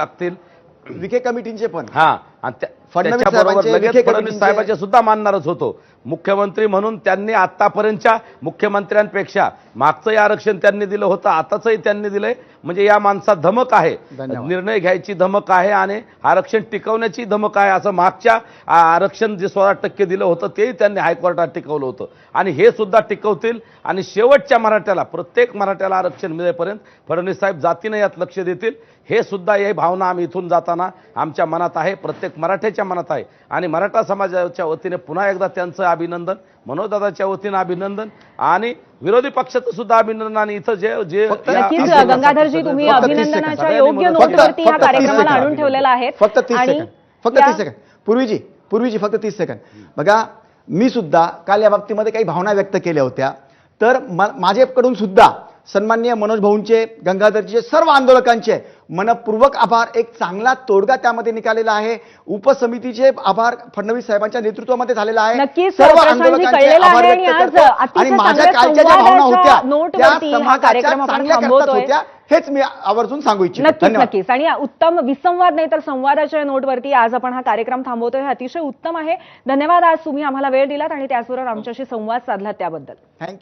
लागतील. विखे कमिटीचे पण. हा. आणि त्या- त्याच्याबरोबर लगेच फडणवीस साहेबांचे सुद्धा मानणारच होतो. मुख्यमंत्री म्हणून त्यांनी आतापर्यंतच्या मुख्यमंत्र्यांपेक्षा मागचंही आरक्षण त्यांनी दिलं होतं आताचंही त्यांनी दिलंय. म्हणजे या माणसात धमक आहे. निर्णय घ्यायची धमक आहे आणि आरक्षण टिकवण्याची धमक आहे असं मागच्या आरक्षण जे सोळा टक्के दिलं होतं तेही त्यांनी हायकोर्टात टिकवलं होतं. आणि हे सुद्धा टिकवतील. आणि शेवटच्या मराठ्याला प्रत्येक मराठ्याला आरक्षण मिळेपर्यंत फडणवीस साहेब जातीनं यात लक्ष देतील. हे सुद्धा ही भावना आम्ही इथून जाताना आमच्या मनात आहे. प्रत्येक मराठ्याच्या मनात आहे आणि मराठा समाजाच्या वतीने पुन्हा एकदा त्यांचं अभिनंदन मनोदादाच्या वतीनं अभिनंदन आणि विरोधी पक्षाचं सुद्धा अभिनंदन आणि इथं जे जे. गंगाधरजी तुम्ही फक्त तीस सेकंद. अभिनंदनाच्या योग्य. नोटवरती फक्त तीस कार्यक्रमाला सेकंद. आणून ठेवलेला आहे फक्त तीस फक्त सेकंद पूर्वीजी पूर्वीजी फक्त तीस सेकंद बघा मी सुद्धा काल या बाबतीमध्ये काही भावना व्यक्त केल्या होत्या तर म- माझ्याकडून सुद्धा सन्माननीय मनोज भाऊंचे गंगाधरजीचे सर्व आंदोलकांचे मनपूर्वक आभार. एक चांगला तोडगा त्यामध्ये निघालेला आहे. उपसमितीचे आभार फडणवीस साहेबांच्या नेतृत्वामध्ये झालेला आहे. सर्व प्रशांतजी आंदोलकांचे कळलेलं आभार आहे आणि व्यक्त आज करतो. अतिशय आणि माझ्या चांगल्या कालच्या ज्या भावना संवादाच्या होत्या नोटवरती त्या समाजाच्या कार्यक्रम आपण चांगल्या करताच थांबवतोय. होत्या हेच मी आवर्जून सांगू इच्छितो. नक्कीच नक्कीच. आणि उत्तम विसंवाद नाही तर संवादाच्या नोटवरती आज आपण हा कार्यक्रम थांबवतोय. हे अतिशय उत्तम आहे. धन्यवाद आज तुम्ही आम्हाला वेळ दिलात आणि त्याचबरोबर आमच्याशी संवाद साधलात त्याबद्दल. थँक्यू